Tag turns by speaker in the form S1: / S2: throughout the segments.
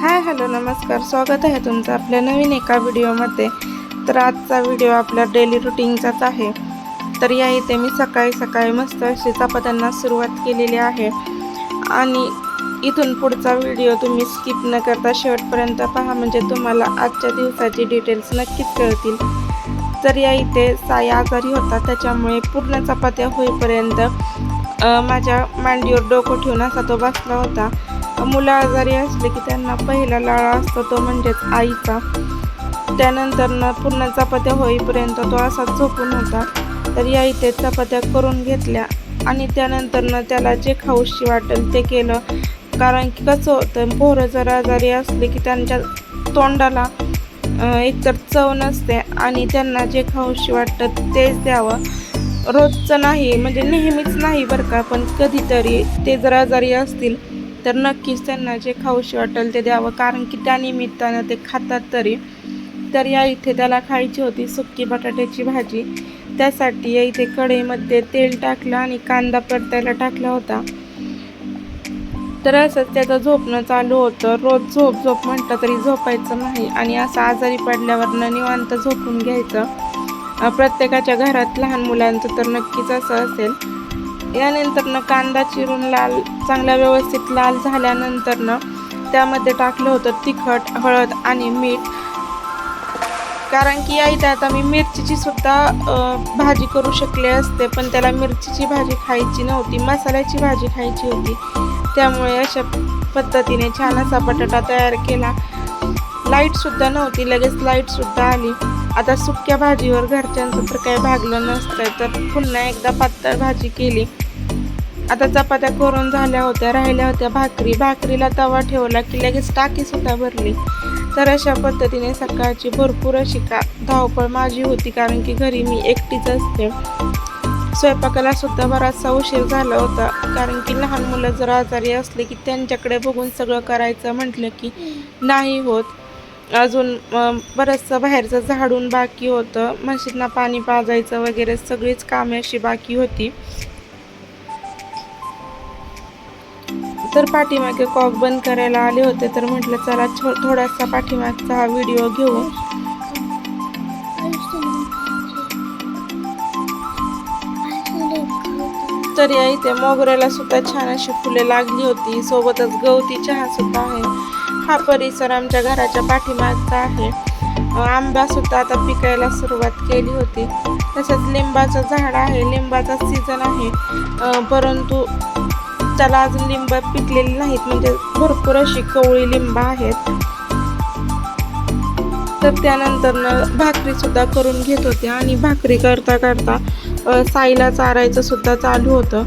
S1: Hi hello नमस्कार. स्वागत आहे तुमचं आपल्या नवीन एका व्हिडिओमध्ये. तर आजचा व्हिडिओ आपला डेली रुटीनचाच आहे. तर या इथे मी सकाळी सकाळी मस्त अशी चपात्यांना सुरुवात केलेली आहे. आणि इथून पुढचा व्हिडिओ तुम्ही स्किप न करता शेवटपर्यंत पहा म्हणजे तुम्हाला आजच्या दिवसाची डिटेल्स नक्कीच कळतील. तर या इथे साया आजारी होता त्याच्यामुळे पूर्ण चपात्या होईपर्यंत माझ्या मांडीवर डोकं ठेवून असा तो बसला होता. मुलं आजारी असले की त्यांना पहिला लाळा असतो तो म्हणजेच आईचा. त्यानंतर न पूर्ण चपात्या होईपर्यंत तो असा झोपून होता. तर या इथे चपात्या करून घेतल्या आणि त्यानंतर न त्याला जे खाऊशी वाटेल ते केलं. कारण की कसं होतं पोरं जर आजारी असले की त्यांच्या तोंडाला एकतर चव नसते आणि त्यांना जे खाऊशी वाटतं तेच द्यावं. रोजचं नाही म्हणजे नेहमीच नाही बरं का पण कधीतरी ते जर आजारी असतील तर नक्कीच त्यांना जे खाऊशी वाटेल ते द्यावं. कारण की त्यानिमित्तानं ते खातात तरी. तर या इथे त्याला खायची होती सुक्की बटाट्याची भाजी. त्यासाठी या इथे कढईमध्ये तेल टाकलं आणि कांदा परतायला टाकला होता. तर असंच त्याचं झोपणं चालू होतं. रोज झोप झोप म्हटलं तरी झोपायचं नाही. आणि असं आजारी पडल्यावरनं निवांत झोपून घ्यायचं. प्रत्येकाच्या घरात लहान मुलांचं तर नक्कीच असं असेल. यानंतरनं कांदा चिरून लाल चांगला व्यवस्थित लाल झाल्यानंतरनं त्यामध्ये टाकलं होतं तिखट हळद आणि मीठ. कारण की या इथे आता मी मिरचीची सुद्धा भाजी करू शकले असते पण त्याला मिरचीची भाजी खायची नव्हती मसाल्याची भाजी खायची होती. त्यामुळे अशा पद्धतीने छान असा बटाटा तयार केला. लाईटसुद्धा नव्हती लगेच लाईटसुद्धा आली. आता सुक्या भाजीवर घरच्यांचं तर काही भागलं नसतं तर पुन्हा एकदा पातळ भाजी केली. आता चपात्या करून झाल्या होत्या राहिल्या होत्या भाकरी. भाकरीला तवा ठेवला की लगेच टाकीसुद्धा भरली. तर अशा पद्धतीने सकाळची भरपूर अशी का धावपळ माझी होती कारण की घरी मी एकटीच असते. स्वयंपाकाला सुद्धा बराचसा उशीर झाला होता कारण की लहान मुलं जर आजारी असले की त्यांच्याकडे बघून सगळं करायचं म्हटलं की नाही होत. अजून बरंचसं बाहेरचं झाडून बाकी होतं. म्हशींना पाणी पाजायचं वगैरे सगळीच कामे अशी बाकी होती. तर पाठीमागे कॉक बंद करायला आले होते तर म्हटलं चला छो थोडासा पाठीमागचा हा व्हिडिओ घेऊ. तर या इथे मोगऱ्याला सुद्धा छान अशी फुले लागली होती. सोबतच गवती चहा सुद्धा आहे. हा परिसर आमच्या घराच्या पाठीमागचा आहे. आंबा सुद्धा आता पिकायला सुरुवात केली होती. तसंच लिंबाचं झाड आहे लिंबाचा सीझन आहे. परंतु त्याला अजून लिंब पिकलेली नाहीत म्हणजे भरपूर अशी कवळी लिंब आहेत. तर त्यानंतर भाकरी सुद्धा करून घेत होते आणि भाकरी करता करता साईला चारायचं सुद्धा चालू होतं.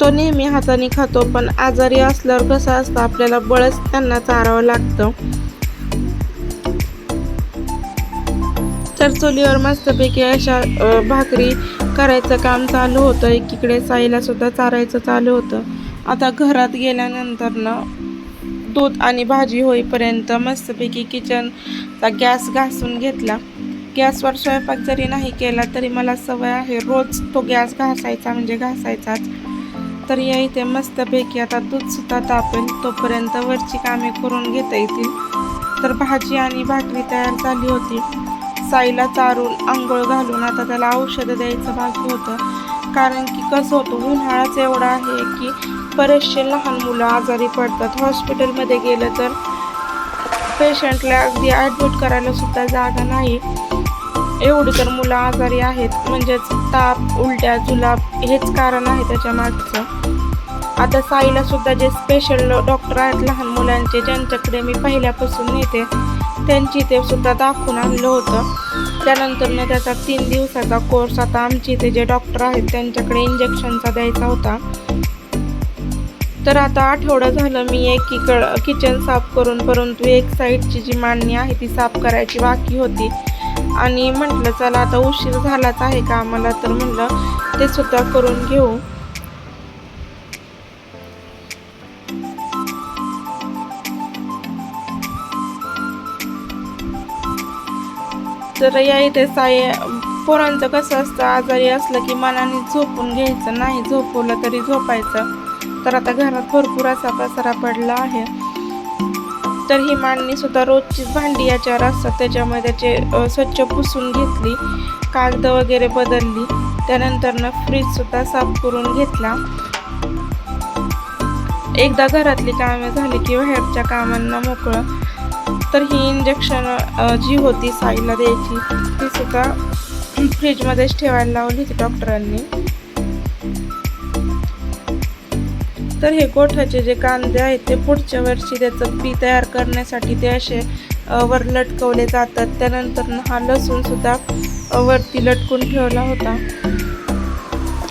S1: तो नेहमी हाताने खातो पण आजारी असल्यावर कसं असतं आपल्याला बळच त्यांना चारावं लागतं. तर चुलीवर मस्तपैकी अशा भाकरी करायचं काम चालू होतं. एकीकडे साईला सुद्धा चारायचं चालू होतं. आता घरात गेल्यानंतर ना दूध आणि भाजी होईपर्यंत मस्तपैकी किचनचा गॅस घासून घेतला. गॅसवर स्वयंपाक जरी नाही केला तरी मला सवय आहे रोज तो गॅस घासायचा म्हणजे घासायचाच. तर या इथे मस्तपैकी आता दूधसुद्धा तापेल तोपर्यंत वरची कामे करून घेता येतील. तर भाजी आणि भाकरी तयार झाली होती. साईला चारून आंघोळ घालून आता त्याला औषधं द्यायचं बाकी होतं. कारण की कसं होतं उन्हाळाच एवढा आहे की बरेचसे लहान मुलं आजारी पडतात. हॉस्पिटलमध्ये गेलं तर पेशंटला अगदी ॲडमिट करायला सुद्धा जागा नाही. एवढी तर मुलं आजारी आहेत. म्हणजेच ताप उलट्या जुलाब हेच कारण आहे त्याच्या मागचं. आता साईला सुद्धा जे स्पेशल डॉक्टर आहेत लहान मुलांचे ज्यांच्याकडे मी पहिल्यापासून नेते त्यांची ते सुद्धा दाखवून आणलं होतं. त्यानंतर त्याचा तीन दिवसाचा कोर्स आता आमची इथे जे डॉक्टर आहेत त्यांच्याकडे इंजेक्शनचा द्यायचा होता. तर आता आठवडा झालं मी एकीकडं किचन साफ करून परंतु एक साईडची जी मांडणी आहे ती साफ करायची बाकी होती. आणि म्हटलं चला आता उशीर झालाच आहे का आम्हाला? तर म्हटलं ते सुद्धा करून घेऊ. तर या इथे साय पोरांचं कसं असतं आजारी असलं की मनाने झोपून घ्यायचं नाही झोपवलं तरी झोपायचं. तर आता घरात भरपूर असा पसारा पडला आहे. तर ही मांडणीसुद्धा रोजचीच भांडी याच्यावर असतात. त्याच्यामुळे त्याचे स्वच्छ पुसून घेतली कागद वगैरे बदलली. त्यानंतर ना फ्रीज सुद्धा साफ करून घेतला. एकदा घरातली कामे झाली की बाहेरच्या कामांना मोकळं तर ही इंजेक्शन जी होती साईला द्यायची ती सुद्धा फ्रीजमध्येच ठेवायला लावली होती डॉक्टरांनी तर हे गोठाचे जे कांदे आहेत ते पुढच्या वर्षी त्याचं बी तयार करण्यासाठी ते असे वर लटकवले जातात. त्यानंतर हा लसूण सुद्धा वरती लटकून ठेवला होता.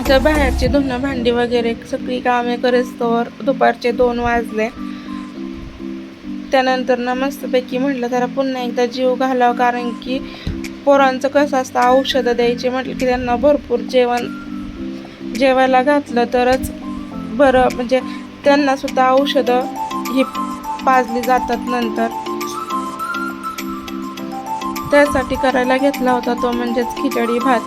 S1: तर बाहेरचे धुणं भांडी वगैरे सगळी कामे करेस्तोवर दुपारचे दोन वाजले. त्यानंतर ना मस्तपैकी म्हटलं जरा पुन्हा एकदा जीव घालावं कारण की पोरांचं कसं असतं औषधं द्यायचे म्हटलं की त्यांना भरपूर जेवण जेवायला घातलं तरच बरं म्हणजे त्यांना सुद्धा औषधं ही पाजली जातात नंतर. त्यासाठी करायला घेतला होता तो म्हणजेच खिचडी भात.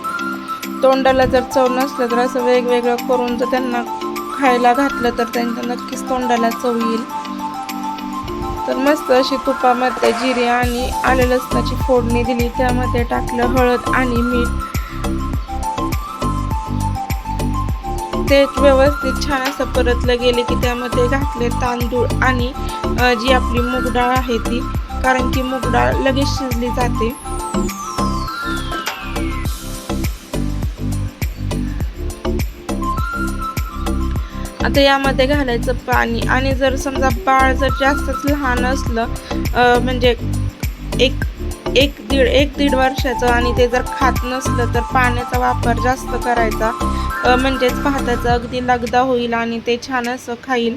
S1: तोंडाला जर चव नसलं तर असं वेगवेगळं करून जर त्यांना खायला घातलं तर त्यांच्या नक्कीच तोंडाला चव येईल. तर मस्त अशी तुपामध्ये जिरे आणि आले लसणाची फोडणी दिली. त्यामध्ये टाकलं हळद आणि मीठ. ते व्यवस्थित छान असं परतलं गेले की त्यामध्ये घातले तांदूळ आणि जी आपली मूग डाळ आहे ती कारण की मूग डाळ लगेच शिजली जाते. आता यामध्ये घालायचं पाणी आणि जर समजा बाळ जर जास्तच लहान असलं म्हणजे एक एक दीड एक दीड वर्षाचं आणि ते जर खात नसलं तर पाण्याचा वापर जास्त करायचा. म्हणजेच भाताचा अगदी लगदा होईल आणि ते छान असं खाईल.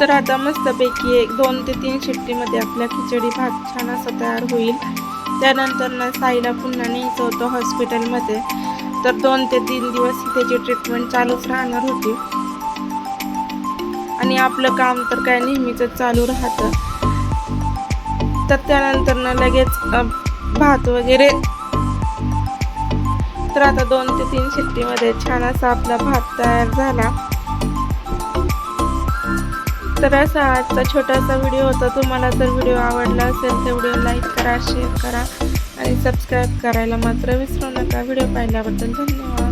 S1: तर आता मस्तपैकी एक दोन ते तीन शिट्टीमध्ये आपल्या खिचडी भात छान असं तयार होईल. त्यानंतर ना साईला पुन्हा न्यायचं होतं हॉस्पिटलमध्ये. तर दोन ते तीन दिवस त्याची ट्रीटमेंट चालूच राहणार होती. आणि आपलं काम तर काय नेहमीच चालू राहतं. तर त्यानंतर ना लगेच भात वगैरे तर आता दोन ते तीन शिट्टीमध्ये छान असा आपला भात तयार झाला. तर असा आजचा छोटासा व्हिडिओ होता. तुम्हाला जर व्हिडिओ आवडला असेल तर व्हिडिओ लाईक करा शेअर करा आणि सबस्क्राईब करायला मात्र विसरू नका. व्हिडिओ पाहिल्याबद्दल धन्यवाद.